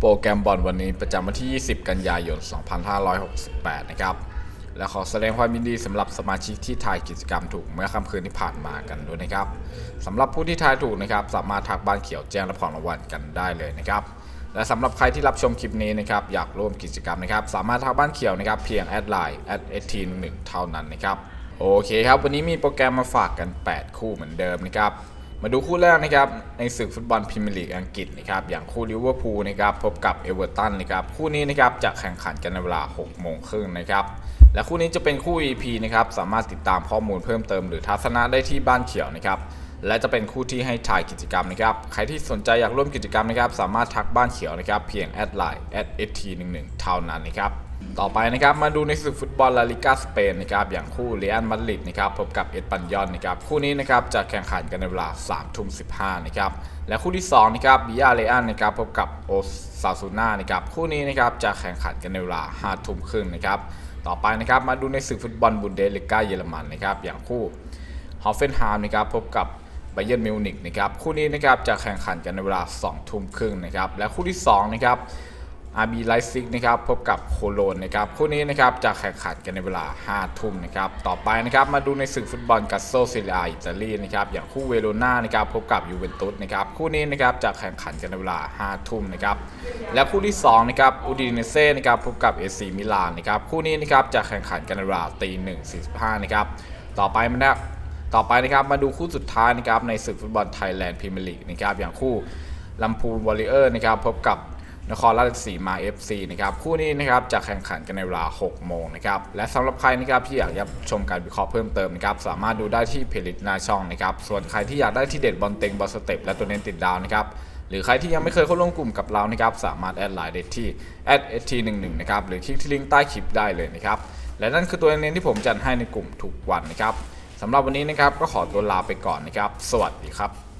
โปรแกรมบอลวันนี้ประจำวันที่ 20 กันยายน 2568 นะครับ และขอแสดงความยินดีสำหรับสมาชิกที่ทายกิจกรรมถูกเมื่อค่ำคืนที่ผ่านมากันด้วยนะครับสำหรับผู้ที่ทายถูกนะครับ สามารถทักบ้านเขียวแจ้งรับของรางวัลกันได้เลยนะครับและสำหรับใครที่รับชมคลิปนี้นะครับอยากร่วมกิจกรรมนะครับ สามารถทักบ้านเขียวนะครับเพียงแอดไลน์ @st11 เท่านั้นนะครับโอเคครับ วันนี้มีโปรแกรมมาฝากกัน 8 คู่เหมือนเดิมนะครับ มาดูคู่แรกนะครับในศึกฟุตบอลพรีเมียร์ลีกอังกฤษนะครับอย่างคู่ลิเวอร์พูลนะครับพบกับเอเวอร์ตันนะครับคู่นี้นะครับจะแข่งขันกันในเวลา 6 โมงครึ่งนะครับและคู่นี้จะเป็นคู่ EP นะครับสามารถติดตามข้อมูลเพิ่มเติมหรือทัศนะได้ที่บ้านเขียวนะครับ และจะเป็นคู่ที่ให้ถ่ายกิจกรรมนะครับ ใครที่สนใจอยากร่วมกิจกรรมนะครับ สามารถทักบ้านเขียวนะครับ เพียงแอดไลน์ @st11 เท่านั้นนะครับต่อไปนะครับมาดูในศึกฟุตบอลลาลิกาสเปนนะครับอย่างคู่เรอัลมาดริดนะครับพบกับเอสปันยอนนะครับคู่นี้นะครับจะแข่งขันกันในเวลา3ทุ่ม15นะครับและคู่ที่2นะครับบิยาเรอัลนะครับพบกับโอซาซูน่านะครับคู่นี้นะครับจะแข่งขันกันในเวลา5ทุ่มครึ่งนะครับต่อไปนะครับมาดูในศึกฟุตบอลบุนเดสลิก้าเยอรมันนะครับอย่างคู่ฮอฟเฟนไฮม์นะครับพบกับ ไบเย r ร์มิวนิกนะครับคู่นี้นะครับจะแข่งขันกันในเวลา 2 ทุ่มครึ่งนะครับและคู่ที่2นะครับอาร์บีไลซิกนะครับพบกับโคโลนนะครับคู่นี้นะครับจะแข่งขันกันในเวลา 5 ทุ่มนะครับต่อไปนะครับมาดูในศึกฟุตบอลกัสโซซิลาอิตาลีนะครับอย่างคู่เวโรนานะครับพบกับยูเวนตุสนะครับคู่นี้นะครับจะแข่งขันกันในเวลา 5 ทุ่มนะครับและคู่ที่2นะครับอูดิเนเซ่นะครับพบกับเอซีมิลานนะครับคู่นี้นะครับจะแข่งขันกันในเวลาตีหนึ่งสี่สิบห้านะครับต่อไปมันนะ ต่อไปนะครับมาดูคู่สุดท้ายนะครับในศึกฟุตบอลไทยแลนด์พรีเมียร์ลีกนะครับอย่างคู่ลำพูนวอริเออร์นะครับพบกับนครราชสีมา FC นะครับคู่นี้นะครับจะแข่งขันกันในเวลา 6 โมงนะครับและสำหรับใครนะครับที่อยากชมการวิเคราะห์เพิ่มเติมนะครับสามารถดูได้ที่เพจหน้าช่องนะครับส่วนใครที่อยากได้ที่เด็ดบอลเต็งบอลสเต็ปและตัวเน้นติดดาวนะครับหรือใครที่ยังไม่เคยเข้าร่วมกลุ่มกับเรานะครับสามารถแอดไลน์ได้ที่ @st11 นะครับหรือคลิกที่ลิงก์ใต้คลิปได้เลยนะครับและนั่นคือตัวเน้นที่ผมจัดให้ในกลุ่มทุกวันนะครับ สำหรับวันนี้นะครับก็ขอตัวลาไปก่อนนะครับ สวัสดีครับ